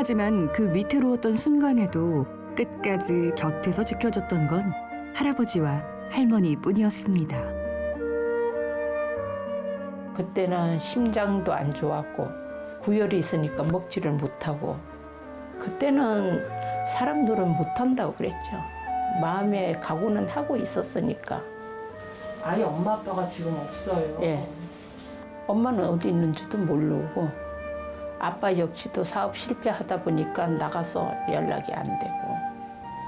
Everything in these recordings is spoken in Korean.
하지만 그 위태로웠던 순간에도 끝까지 곁에서 지켜줬던 건 할아버지와 할머니뿐이었습니다. 그때는 심장도 안 좋았고 구열이 있으니까 먹지를 못하고 그때는 사람들은 못한다고 그랬죠. 마음에 각오는 하고 있었으니까. 아예 엄마 아빠가 지금 없어요. 예. 엄마는 어디 있는지도 모르고 아빠 역시도 사업 실패하다 보니까 나가서 연락이 안 되고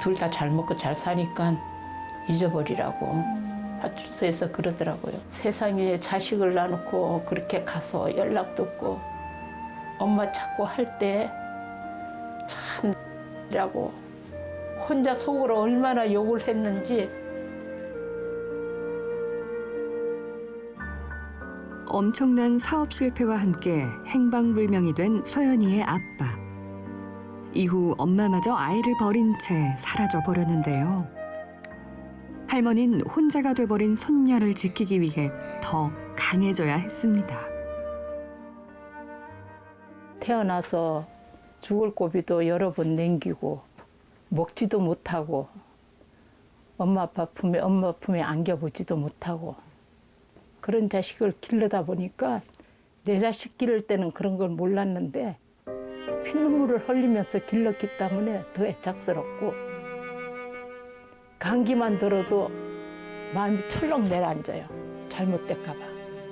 둘 다 잘 먹고 잘 사니까 잊어버리라고 파출소에서 그러더라고요. 세상에 자식을 낳고 그렇게 가서 연락도 없고 엄마 찾고 할 때 참이라고 혼자 속으로 얼마나 욕을 했는지 엄청난 사업 실패와 함께 행방불명이 된 소연이의 아빠. 이후 엄마마저 아이를 버린 채 사라져 버렸는데요. 할머니는 혼자가 돼버린 손녀를 지키기 위해 더 강해져야 했습니다. 태어나서 죽을 고비도 여러 번 냉기고 먹지도 못하고 엄마 아빠 품에 엄마 품에 안겨보지도 못하고 그런 자식을 길러다 보니까 내 자식 기를 때는 그런 걸 몰랐는데 피눈물을 흘리면서 길렀기 때문에 더 애착스럽고 감기만 들어도 마음이 철렁 내려앉아요. 잘못될까 봐